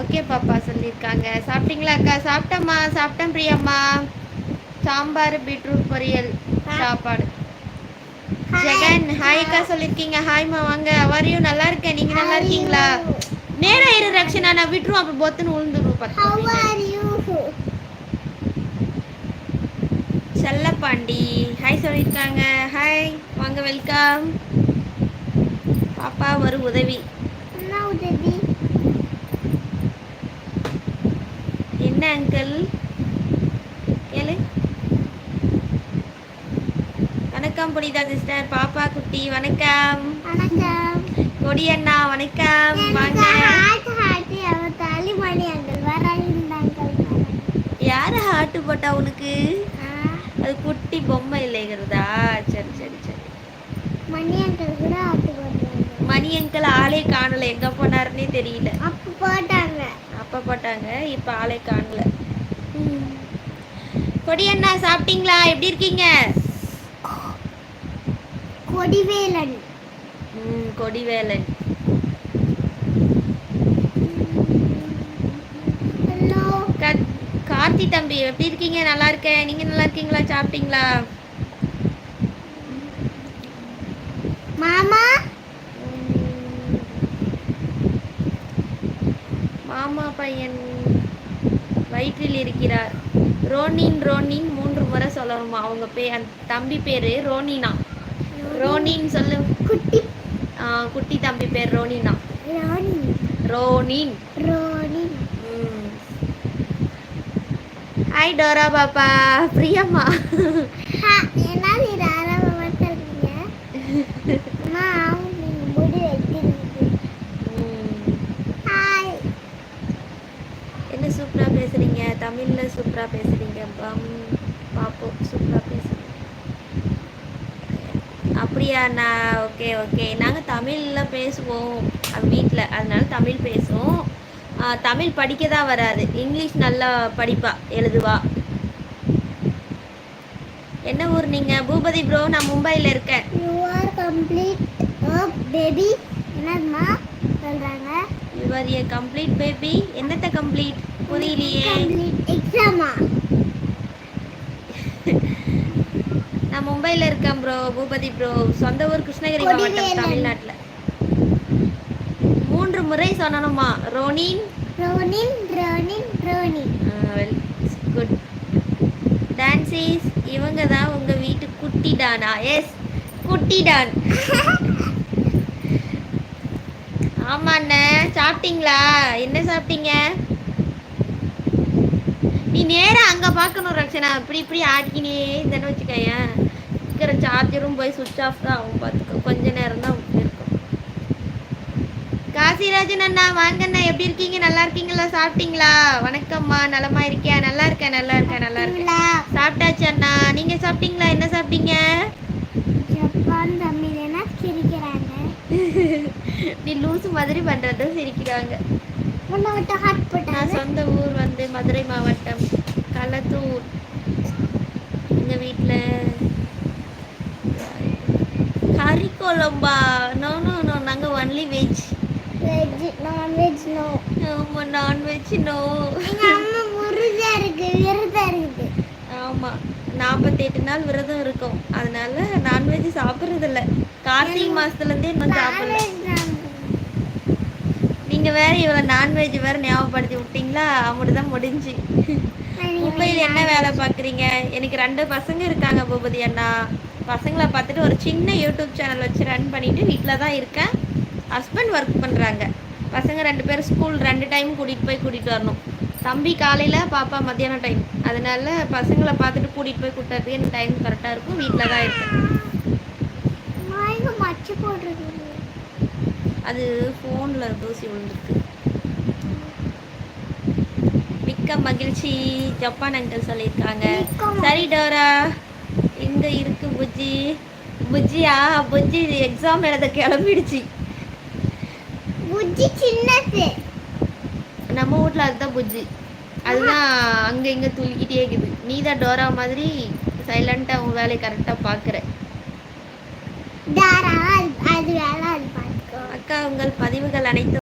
Okay பாப்பா சொல்லியிருக்காங்க. சாப்பிட்டீங்களா அக்கா? சாப்பிட்டம்மா சாப்பிட்டேன் பிரியம்மா. சாம்பார் பீட்ரூட் பொரியல் சாப்பாடு. ஜெகன் ஹாய் அக்கா சொல்லியிருக்கீங்க. ஹாய்மா வாங்க. அவரையும் நல்லா இருக்கேன். நீங்க நல்லா இருக்கீங்களா? நேரம் இரு ரக்ஷனா. நான் விட்டுருவோம் அப்புறம் பொத்துன்னு விழுந்துருவோம் How பார்த்து? செல்லப்பாண்டி. ஹாய் சொல்லியிருக்காங்க. ஹாய் வாங்க வெல்கம் பாப்பா ஒரு உதவி என்ன உதவி என்ன அங்கிள். கேளு. வணக்கம் புனிதா சிஸ்டர். பாப்பா குட்டி வணக்கம். வணக்கம். கொடி அண்ணா வணக்கம். வாங்க. யாரு ஹார்ட் போட்டா உனக்கு? அது குட்டி பொம்மை இல்லைங்கிறதா? சரி சரி சரி. மணி அங்கிள் கூட மணி அங்கிள் ஆளே காணல. எங்க போனாருன்னே தெரியல. அப்ப போட்டாங்க. அப்ப போட்டாங்க இப்ப ஆளே காணல. கொடி அண்ணா சாப்பிட்டீங்களா? எப்படி இருக்கீங்க? கொடிவேலன். ம் கொடிவேலன். கார்த்தி தம்பி எப்படி இருக்கீங்க? நல்லா இருக்கேன். நீங்க நல்லா இருக்கீங்களா? சாப்பிட்டீங்களா? பையன் வயிற்றில் இருக்கிறார். ரோனின் ரோனின் மூன்று முறை சொல்லணுமா? அவங்க பே அந்த தம்பி பேரு ரோனினா. ரோனின் சொல்லு. குட்டி. குட்டி தம்பி பேர் ரோனினா. ரோனின். ரோனி ம். ஹாய் டோரா பாப்பா. பிரியம்மா ஹா, என்ன நீ தாராளமா மாட்டீங்க அம்மா நீங்க முடி வைக்கிறீங்க ம். ஹாய் சூப்பராக சூப்பரா தமிழில் சூப்பராக பேசுகிறீங்க பம் பாப்போம் சூப்பராக பேசுகிறீங்க அப்படியா நான் ஓகே ஓகே. நாங்கள் தமிழில் பேசுவோம் வீட்டில் அதனால தமிழ் பேசுவோம். தமிழ் படிக்க தான் வராது. இங்கிலீஷ் நல்லா படிப்பா எழுதுவா. என்ன ஊர் நீங்கள் பூபதி ப்ரோ நான் மும்பையில் இருக்கேன். யூ ஆர் கம்ப்ளீட் பேபி என்னம்மா சொல்றாங்க? யுவர் ஏ கம்ப்ளீட் பேபி என்னத்த கம்ப்ளீட் புரியலையே. எக்ஸாமா நான் மும்பையில் இருக்கேன் ப்ரோ பூபதி ப்ரோ சொந்த ஊர் கிருஷ்ணகிரி மாவட்டம். தமிழ்நாட்டில். மூன்று முறை சொன்னணுமா Ronin? Ronin Ronin Roni well good dances இவங்க தான் உங்கள் வீட்டு குட்டி டானா எஸ் குட்டி டான் ஆமா அண்ணே சாப்பிட்டீங்களா? என்ன சாப்பிட்டீங்க? நீ நேரா அங்க பார்க்கணும் ரக்ஷனா. இப்படி இப்படி ஆடிக்கினே இருந்தேன்னு வச்சுக்கயேன் இருக்கிற சார்ஜரும் போய் சுவிட்ச் ஆஃப் தான் ஆகும் பார்த்துக்கோ. கொஞ்ச நேரம் தான் இருக்கும். காசிராஜன் அண்ணா வாங்க அண்ணா எப்படி இருக்கீங்க? நல்லா இருக்கீங்களா? சாப்பிட்டீங்களா? வணக்கம்மா. நலமா இருக்கியா? நல்லா இருக்கேன் நல்லா இருக்கேன் நல்லா இருக்கேன் சாப்பிட்டாச்சு அண்ணா. நீங்க சாப்பிட்டீங்களா? என்ன சாப்பிட்டீங்க ஜப்பான் தமிழ் என்ன சிரிக்கிறாங்க நீ லூசு மாதிரி பண்றத சிரிக்கிறாங்க. நான் சொந்த ஊர் வந்து மதுரை மாவட்டம் களத்தூர். எங்க வீட்ல கறி குழம்பா நோ நோ நோ நாங்க only veg veg non veg no ஆமா நான்வெஜ் நோ அம்மா முருகா இருக்கு விரதம் இருக்குது நாற்பத்தெட்டு நாள் விரதம் இருக்கும். அதனால நான்வெஜ் சாப்பிட்றது இல்ல கார்த்திகை மாசத்துல இருந்தே இன்னும் சாப்பிடல. நீங்கள் வேறு நீங்க வேற இவ்வளவு நான்வெஜ் வேற ஞாபகப்படுத்தி விட்டீங்களா? அப்படிதான் முடிஞ்சு. மும்பையில் என்ன வேலை பார்க்குறீங்க எனக்கு ரெண்டு பசங்க இருக்காங்க பூபதி அண்ணா. பசங்களை பார்த்துட்டு ஒரு சின்ன யூடியூப் சேனல் வச்சு ரன் பண்ணிட்டு வீட்டில் தான் இருக்கேன். ஹஸ்பண்ட் ஒர்க் பண்ணுறாங்க பசங்க ரெண்டு பேரும் ஸ்கூல் ரெண்டு டைம் கூட்டிகிட்டு போய் கூட்டிகிட்டு வரணும். தம்பி காலையில் பாப்பா மத்தியானம் டைம் அதனால பசங்களை பார்த்துட்டு கூட்டிகிட்டு போய் கூட்டுறதுக்கு எனக்கு டைம் கரெக்டாக இருக்கும். வீட்டில் தான் இருக்கேன் மச்சு போடுறது அது ஃபோனில் தூசி விழுந்துருக்கு. மிக்க மகிழ்ச்சி. ஜப்பான் அங்கிள் சொல்லியிருக்காங்க. சரி டோரா. எங்க இருக்கு புஜ்ஜி? புஜ்ஜியா? புஜ்ஜி எக்ஸாம் எழுத கிளம்பிடுச்சு. புஜ்ஜி சின்னது. நம்ம வீட்ல அதுதான் புஜ்ஜி. அதுதான் அங்க இங்க துள்ளிக்கிட்டே இருக்குது. நீ தான் டோரா மாதிரி சைலண்டா உன் வேலையை கரெக்டா பாக்குற தாராளம் அது அது வேலை அது பார்த்துக்கோ அக்கா உங்கள் பதிவுகள் அனைத்தும்